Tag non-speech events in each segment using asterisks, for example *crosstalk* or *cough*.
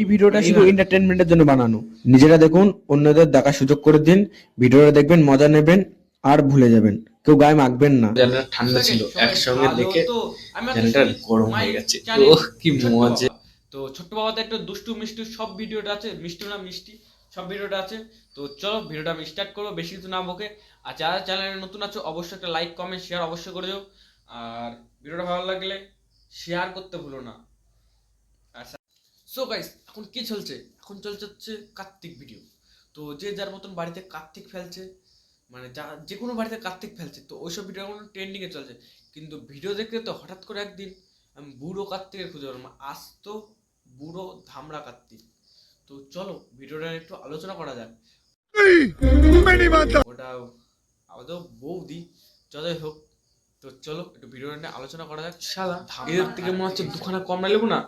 এই ভিডিওটা শুধু এন্টারটেনমেন্টের জন্য বানানো। নিজেরা দেখুন অন্যদের দেখার সুযোগ করে দিন ভিডিওটা দেখবেন মজা নেবেন আর ভুলে যাবেন। কেউ গায়ে মাখবেন না। ঠান্ডা ছিল একসঙ্গে দেখে গরম হয়ে গেছে। কি মজা। তো ছোট্ট বাবাতে একটু দুষ্টু মিষ্টি সব ভিডিওটা আছে মিষ্টি না মিষ্টি সব ভিডিওটা আছে। তো চলো ভিডিওটা আমি স্টার্ট করব বেশি কিছু না বকে। আর যারা চ্যানেলে নতুন আছো অবশ্যই একটা লাইক কমেন্ট শেয়ার অবশ্যই করে দিও। আর ভিডিওটা ভালো লাগলে শেয়ার করতে ভুলো না। সো গাইস এখন কি চলছে? এখন চলছে হচ্ছে কার্তিক ভিডিও তো যে যার মতন বাড়িতে কার্তিক ফেলছে মানে যা যে কোনো বাড়িতে কার্তিক ফেলছে তো ওইসব ভিডিও এখন ট্রেন্ডিংয়ে চলছে। কিন্তু ভিডিও দেখতে তো হঠাৎ করে একদিন আমি বুড়ো কার্তিকের খুঁজে পেলাম আজ তো বুড়ো ধামড়া কার্তিক। তো চলো ভিডিওটা একটু আলোচনা করা যাক। ওটা আদৌ বৌদি যতই হোক তো চলো একটু ভিডিওটা নিয়ে আলোচনা করা যাক। শালা এদের থেকে মনে হচ্ছে দুখানা কমলা লেবু না?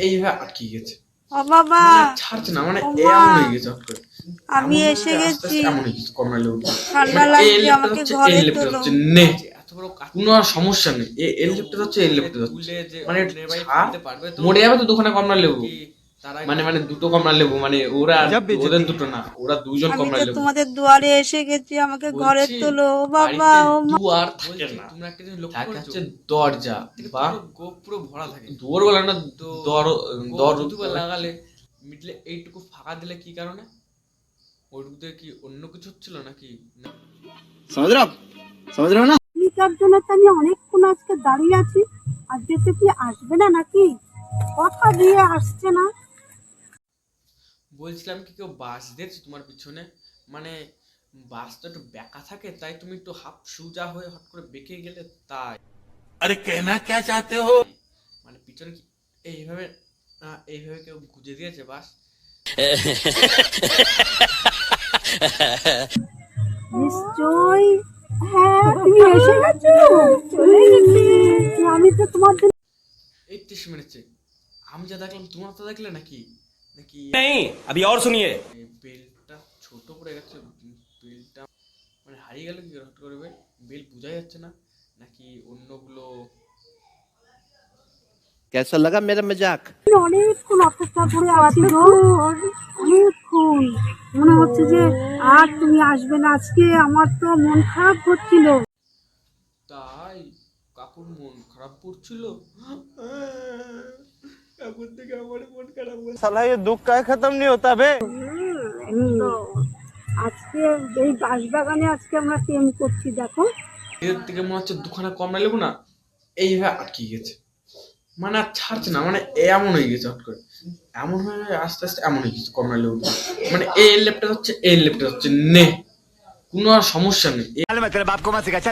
এইভাবে আটকে গেছে। বাবা! মানে ছাড়ছে না মানে এমন হয়ে গেছে করে। আমি এসে আস্তে আস্তে গেছি এমন গেছে কমলা লেবু ঠান্ডা লাগছে আমাকে ঘরে তোলো। নে। এত বড় কোনো সমস্যা নেই। এ- এল লেপটা হচ্ছে মানে ছাড়, মরে যাবে তো দোকানে কমলা লেবু। মানে মানে দুটো কমলা লেবু মানে ওরা ওদের দুটো না ওরা দুইজন কমলা লেবু। তোমাদের দুয়ারে এসে গেছি আমাকে ঘরে তোলো বাবা ও মা। দুয়ার থাকে না। তোমরা একটা জিনিস লক্ষ্য করছ? হচ্ছে দরজা বা গোপুরো ভরা থাকে। দুয়ার গলা না দর দর লাগালে মিডলে এইটুকু ফাঁকা দিলে কি কারণে? ওইটুকুতে কি অন্য কিছু হচ্ছিল নাকি? সমাজ রাম সমাজ রাম না? নিকার জন্য আমি অনেকক্ষণ আজকে দাঁড়িয়ে আছি আর যেতে কি আসবে না নাকি? কথা দিয়ে আসছে না। বলছিলাম কি কেউ বাস দিয়েছে তোমার পিছনে? মানে বাস তো একটু বেঁকা থাকে তাই তুমি একটু হাফ সুজা হয়ে হট করে বেঁকে গেলে তাই। আরে কেনা কে চাতে হো? মানে পিছনে কি এইভাবে এইভাবে কেউ গুজে দিয়েছে বাস? *laughs* अभी और सुनिए এই বেলটা ছোট পড়ে গেছে উম, বেলটা মানে হারিয়ে গেল কি করে হট করে বেল বেল বোঝা যাচ্ছে না নাকি অন্যগুলো कैसा लगा मेरा मजाक অনেকক্ষণ অপেক্ষা করে আছি গো অনেকক্ষণ মনে হচ্ছে যে আর তুমি আসবে না আজকে আমার তো মন খারাপ করছিল তাই কাকুর মন খারাপ করছিল साला ये दुख का खत्म नहीं होता बे তো আজকে এই বাঁশবাগানে আজকে আমরা প্রেম করছি দেখো এর থেকে মনে হচ্ছে দুখানা কমলা লেবু না এইভাবে আটকে গেছে মানে আর ছাড়ছে না মানে এমন হয়ে গেছে হট করে এমন হয়ে হয়ে আস্তে আস্তে এমন হয়ে গেছে কমলা লেবু মানে এই লেপটা হচ্ছে এই লেপটা হচ্ছে নে কোনো আর সমস্যা নেই।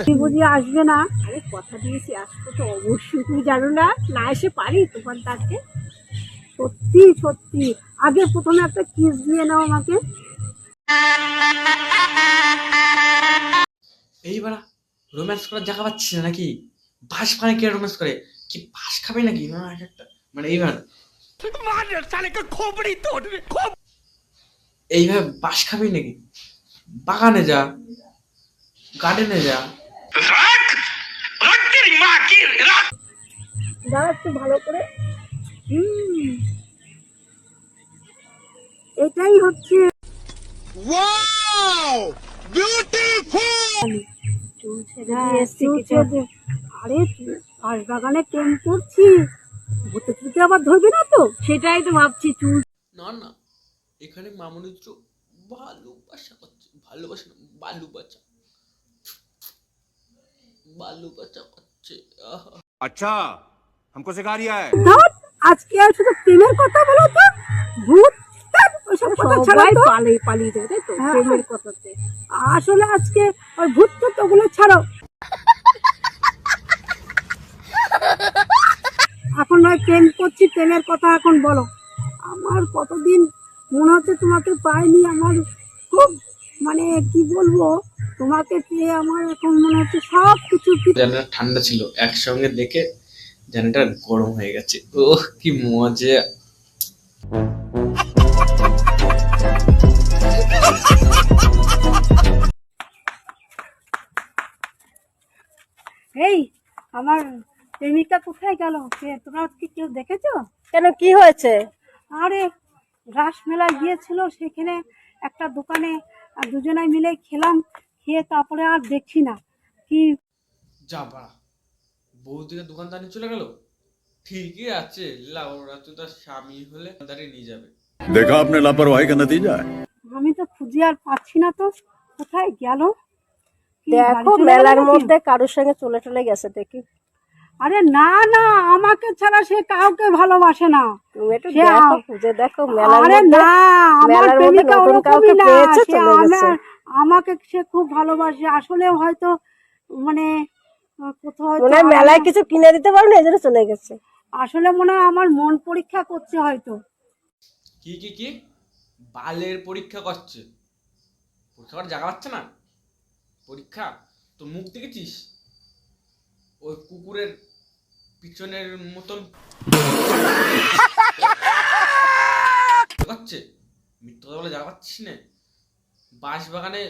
তুমি বুঝি আসবে না? আরে কথা দিয়েছি আসব তো অবশ্যই তুমি জানো না? না এসে পারি তোমার সত্যি সত্যি। আগে প্রথমে একটা কিস দিয়ে নাও আমাকে। এইবার রোম্যান্স করার জায়গা পাচ্ছি না নাকি? বাস পানে কে রোম্যান্স করে? কি বাস খাবে নাকি? না একটা। মানে এইবার এইভাবে বাস খাবে নাকি? বাগানে যা গার্ডেনে যা। দাঁড়া একটু ভালো করে। এটাই হচ্ছে। আরে বাঁশ বাগানে প্রেম করছি ভূতে আবার ধরবে না তো? সেটাই তো ভাবছি চুল না না এখানে মামনি তো ভালোবাসা করছে। ভালোবাসা না ভালোবাসা ভালোবাসা করছে আহা अच्छा हमको सिखा रिया है ধর আজকে আর শুধু প্রেমের কথা বলো তো ভূত ধ্যাৎ, ওইসব কথা ছাড়া তো পালিয়ে পালিয়ে যাবে তাই তো প্রেমের কথাতে আসলে আজকে ওই ভূত তো ওগুলো ছাড়ো এখন নয় প্রেম করছি প্রেমের কথা এখন বলো আমার কতদিন মনে হচ্ছে তোমাকে পাইনি আমার খুব মানে কি বলব তোমাকে পেয়ে আমার এখন মনে হচ্ছে সব কিছু জানাটা ঠান্ডা ছিল একসঙ্গে দেখে জানাটা গরম হয়ে গেছে। ও কি মজা। এই আমার প্রেমিকা কোথায় গেল? কে তোমরা আজকে কেউ দেখেছ? কেন কি হয়েছে? আরে রাস মেলায় গিয়েছিল সেখানে একটা দোকানে আর দুজনাই মিলে খেলাম খেয়ে তারপরে আর দেখছি না। কি যা বাড়া বৌদিকে দোকানদারি চলে গেল? ঠিকই আছে লাউরা তো তার স্বামী হলে দোকানদারি নিয়ে যাবে। দেখো আপনার লাপরওয়াহি কা নতিজা আমি তো খুঁজে আর পাচ্ছি না তো কোথায় গেল? দেখো মেলার মধ্যে কারোর সঙ্গে চলে চলে গেছে দেখি। আরে না না আমাকে ছাড়া সে কাউকে ভালোবাসে না। তুমি একটু দেখো খুঁজে দেখো মেলার আরে না আমার প্রেমিকা ওরকমই না সে আমার- আমাকে সে খুব ভালোবাসে। আসলেও হয়তো মানে কোথাও মনে মেলায় কিছু কিনে দিতে পারো না এই জন্য চলে গেছে। আসলে মনে হয় আমার মন পরীক্ষা করছে হয়তো। কি কি কি? বালের পরীক্ষা করছে। পরীক্ষা করার জায়গা পাচ্ছে না? পরীক্ষা? তো মুখ দেখেছিস? ওই কুকুরের পিছনের মতন। করছে মিথ্যা বলে জায়গা পাচ্ছি না? বাঁশ বাগানে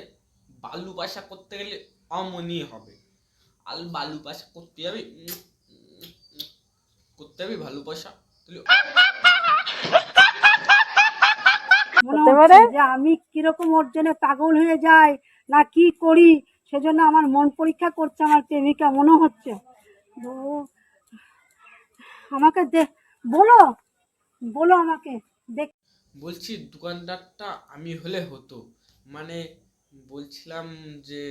বালু পাশা করতে গেলে অমনি হবে। আল বালু পাশা করতে যাবি করতে যাবি ভালু পয়সা মনে হচ্ছে যে আমি কীরকম ওর জন্য পাগল হয়ে যাই না কি করি? সেজন্য আমার মন পরীক্ষা করছে আমার প্রেমিকা মনে হচ্ছে। আমাকে দে বলো বলো আমাকে দেখ বলছি দোকানদারটা আমি হলে হতো মানে বলছিলাম যে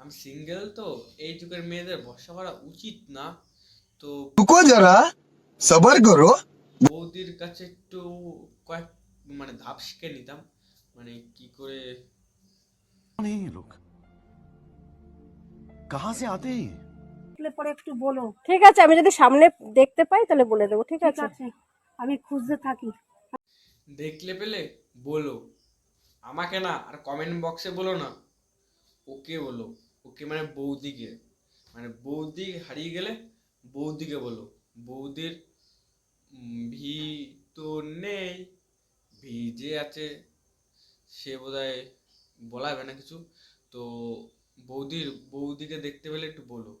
আমি সিঙ্গেল তো এই যুগের মেয়েদের ভরসা করা উচিত না তো रुको जरा सबर करो বৌদির কাছে একটু কয়েক মানে ধাপ শিখে নিতাম মানে কি করে नहीं ये लोग कहां से आते हैं দেখলে পরে একটু বলো। ঠিক আছে আমি যদি সামনে দেখতে পাই তাহলে বলে দেবো ঠিক আছে? আছে আমি খুঁজতে থাকি। দেখলে পেলে বলো। আমাকে না আর কমেন্ট বক্সে বলো না। ওকে বলো। ওকে মানে বৌদিকে। মানে বৌদি হারিয়ে গেলে বৌদিকে বলো। বৌদির ভি তো নেই। ভি যে আছে সে বোধহয় বলা হবে না কিছু। তো বৌদির বৌদিকে দেখতে পেলে একটু বলো।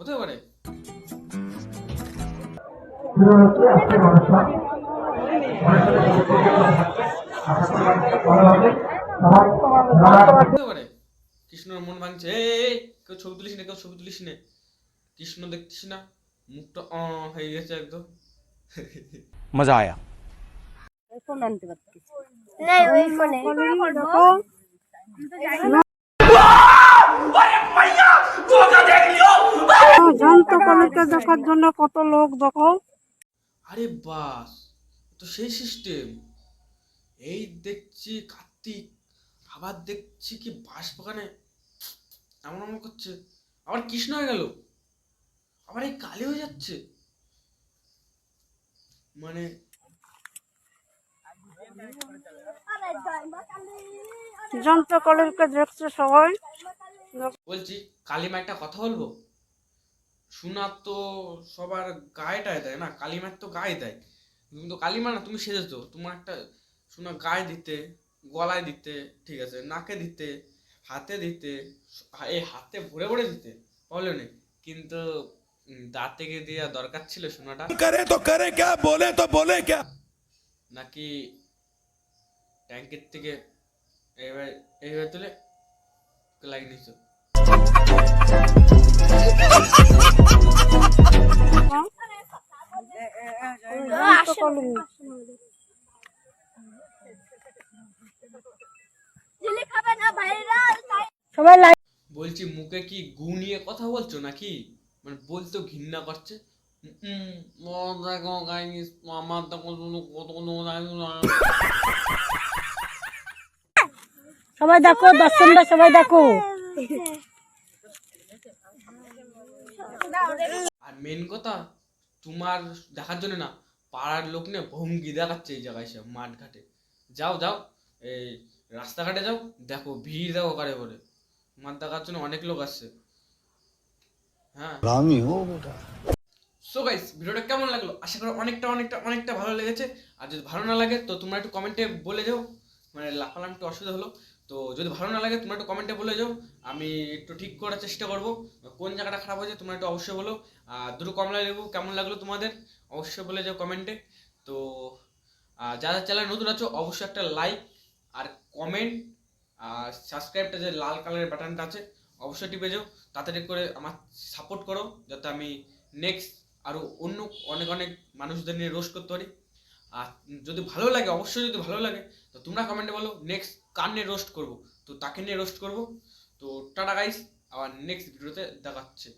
হতে পারে। কৃষ্ণর মন ভাঙছে কেউ ছবি তুলিস না কেউ ছবি তুলিস না। কৃষ্ণ দেখছিস না মুখটা অ হয়ে গেছে একদম। মজা আয়া। আনতে পারছি দেখো যন্ত্র কলিকে দেখার জন্য কত লোক দেখো। আরে বাস তো সেই সিস্টেম এই দেখছি কার্তিক আবার দেখছি কি বাঁশ বাগানে এমন এমন করছে। আবার কৃষ্ণ হয়ে গেল। আবার এই কালি হয়ে যাচ্ছে। মানে যন্ত্র কলিকে দেখছে সবাই। বলছি কালিমা একটা কথা বলব? সোনার তো সবার গায়েটায় দেয় না কালিমার তো গায়ে দেয়। কিন্তু কালিমা না তুমি সেজে তো তোমার একটা সোনা গায়ে দিতে গলায় দিতে ঠিক আছে নাকে দিতে হাতে দিতে এই হাতে ভরে ভরে দিতে বলো নেই কিন্তু দাঁতে গিয়ে দেওয়া দরকার ছিল সোনাটা। করে তো করে কে বলে তো বলে কে। নাকি ট্যাঙ্কের থেকে এবার এইবার তুলে লাগিয়ে সবাই বলছি মুখে কি গু নিয়ে কথা বলছো নাকি? মানে বলতেও ঘৃণা করছে। আমার শুধু কত গাইস সবাই দেখো দর্শনটা সবাই দেখো। আর মেন কথা তোমার দেখার জন্য না পাড়ার লোক না ভঙ্গি দেখাচ্ছে এই জায়গায় সব মাঠ ঘাটে যাও যাও এই রাস্তাঘাটে যাও দেখো ভিড় দেখো কারে বলে মাঠ দেখার জন্য অনেক লোক আসছে। হ্যাঁ। সো গাইস ভিডিওটা কেমন লাগল? আশা করি অনেকটা অনেকটা অনেকটা ভালো লেগেছে। আর যদি ভালো না লাগে তো তোমরা একটু কমেন্টে বলে যাও। মানে লাফালাম অসুবিধা হলো। তো যদি ভালো না লাগে, তোমরা একটু কমেন্টে বলে যাও। আমি একটু ঠিক করার চেষ্টা করব। কোন জায়গাটা খারাপ হয়েছে, তোমরা একটু অবশ্যই বলো। আর দুটো কমলা লেবু কেমন লাগল তোমাদের, অবশ্যই বলে যাও কমেন্টে তো, আর যারা চ্যানেল নতুন আছো, অবশ্যই একটা লাইক আর কমেন্ট আর সাবস্ক্রাইবটা যে লাল কালারের বাটনটা আছে, অবশ্যই টিপে যাও। তাড়াতাড়ি করে আমার সাপোর্ট করো, যাতে আমি নেক্সট আরও অন্য অনেক অনেক মানুষদের নিয়ে রোস্ট করতে পারি। আর যদি ভালো লাগে, অবশ্যই যদি ভালো লাগে, তো তোমরা কমেন্টে বলো নেক্সট কার নিয়ে রোস্ট করব। তো তাকে নিয়ে রোস্ট করব। তো টাটা গাইস আবার নেক্সট ভিডিওতে দেখাচ্ছে।